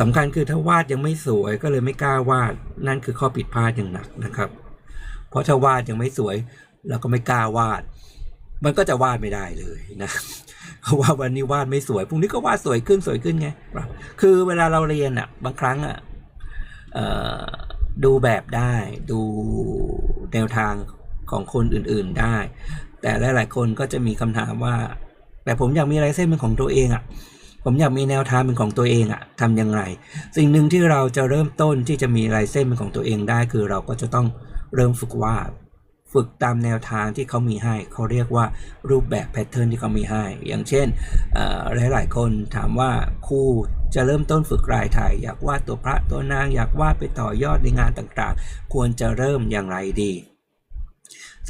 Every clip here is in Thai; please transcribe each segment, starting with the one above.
สำคัญคือถ้าวาดยังไม่สวยก็เลยไม่กล้าวาด นั่นคือข้อผิดพลาดอย่างหนักนะครับ เพราะถ้าวาดยังไม่สวยเราก็ไม่กล้าวาด มันก็จะวาดไม่ได้เลยนะเพราะว่าวันนี้วาดไม่สวยพรุ่งนี้ก็วาดสวยขึ้นสวยขึ้นไงคือเวลาเราเรียนอะ บางครั้งอะเอ่อดูแบบได้ดูแนวทางของคนอื่นๆได้ แต่หลายๆคนก็จะมีคำถามว่า แต่ผมอยากมีลายเส้นเป็นของตัวเองอะ ผมอยากมีแนวทางเป็นของตัวเองอะทำอย่างไร สิ่งหนึ่งที่เราจะเริ่มต้นที่จะมีลายเส้นเป็นของตัวเองได้ คือเราก็จะต้องเริ่มฝึกวาดฝึกตามแนวทางที่เขามีให้ เขาเรียกว่ารูปแบบแพทเทิร์นที่เขามีให้ อย่างเช่นหลายหลายคนถามว่าครูจะเริ่มต้นฝึกลายไทย อยากวาดตัวพระตัวนางอยากวาดไปต่อยอดในงานต่างๆ ควรจะเริ่มอย่างไรดี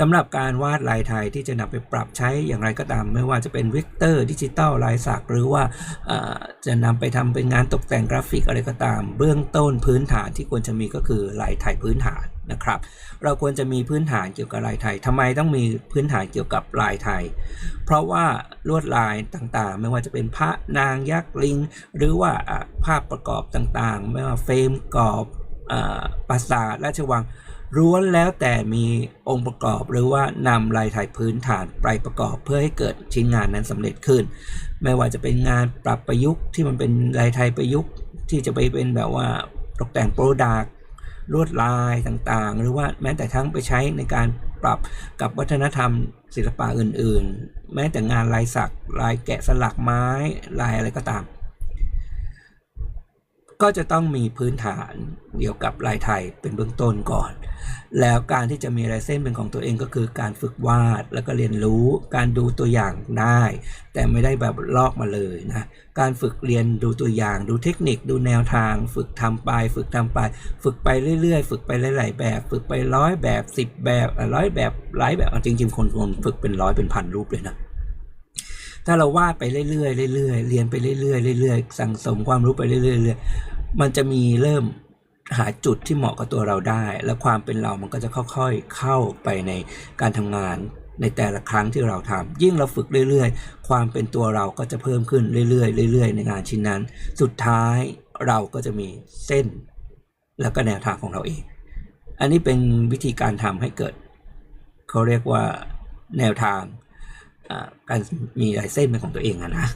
สำหรับการวาดลายไทยที่จะนำไปปรับใช้อย่างไรก็ตาม ไม่ว่าจะเป็นเวกเตอร์ดิจิตอลลายสักหรือว่าจะนำไปทำเป็นงานตกแต่งกราฟิกอะไรก็ตาม เบื้องต้นพื้นฐานที่ควรจะมีก็คือลายไทยพื้นฐานนะครับ เราควรจะมีพื้นฐานเกี่ยวกับลายไทยทำไมต้องมีพื้นฐานเกี่ยวกับลายไทย เพราะว่าลวดลายต่างๆ ไม่ว่าจะเป็นพระนางยักษ์ลิง หรือว่าภาพประกอบต่างๆ ไม่ว่าเฟรมกรอบปราสาทราชวัง ล้วนแล้วแต่มีองค์ประกอบหรือว่านำลายไทยพื้นฐานไปประกอบเพื่อให้เกิดชิ้นงานนั้นสำเร็จขึ้น ไม่ว่าจะเป็นงานปรับประยุกต์ที่มันเป็นลายไทยประยุกต์ที่จะไปเป็นแบบว่าตกแต่งโปรดักลวดลายต่างๆ หรือว่าแม้แต่ทั้งไปใช้ในการปรับกับวัฒนธรรมศิลปะอื่นๆ แม้แต่งานลายสักลายแกะสลักไม้ลายอะไรก็ตาม ก็จะต้องมีพื้นฐานเกี่ยวกับลายไทยเป็นเบื้องต้นก่อน แล้วการที่จะมีลายเส้นเป็นของตัวเองก็คือการฝึกวาดแล้วก็เรียนรู้การดูตัวอย่างได้ แต่ไม่ได้แบบลอกมาเลยนะการฝึกเรียนดูตัวอย่าง ดูเทคนิคดูแนวทาง ฝึกทำไป ฝึกทำไป ฝึกไปเรื่อยๆ ฝึกไปหลายๆแบบ ฝึกไปร้อยแบบสิบแบบร้อยแบบหลายแบบจริงๆคนคนฝึกเป็นร้อยเป็นพันรูปเลยนะถ้าเราวาดไปเรื่อยๆเรื่อยๆเรียนไปเรื่อยๆเรื่อยๆสั่งสมความรู้ไปเรื่อยๆ มันจะมีเริ่มหาจุดที่เหมาะกับตัวเราได้ และความเป็นเรามันก็จะค่อยๆเข้าไปในการทำงานในแต่ละครั้งที่เราทำยิ่งเราฝึกเรื่อยๆ ความเป็นตัวเราก็จะเพิ่มขึ้นเรื่อยๆเรื่อยๆ ในงานชิ้นนั้น สุดท้ายเราก็จะมีเส้น แล้วก็แนวทางของเราเอง อันนี้เป็นวิธีการทำให้เกิด เขาเรียกว่าแนวทางการมีลายเส้นเป็นของตัวเองนะ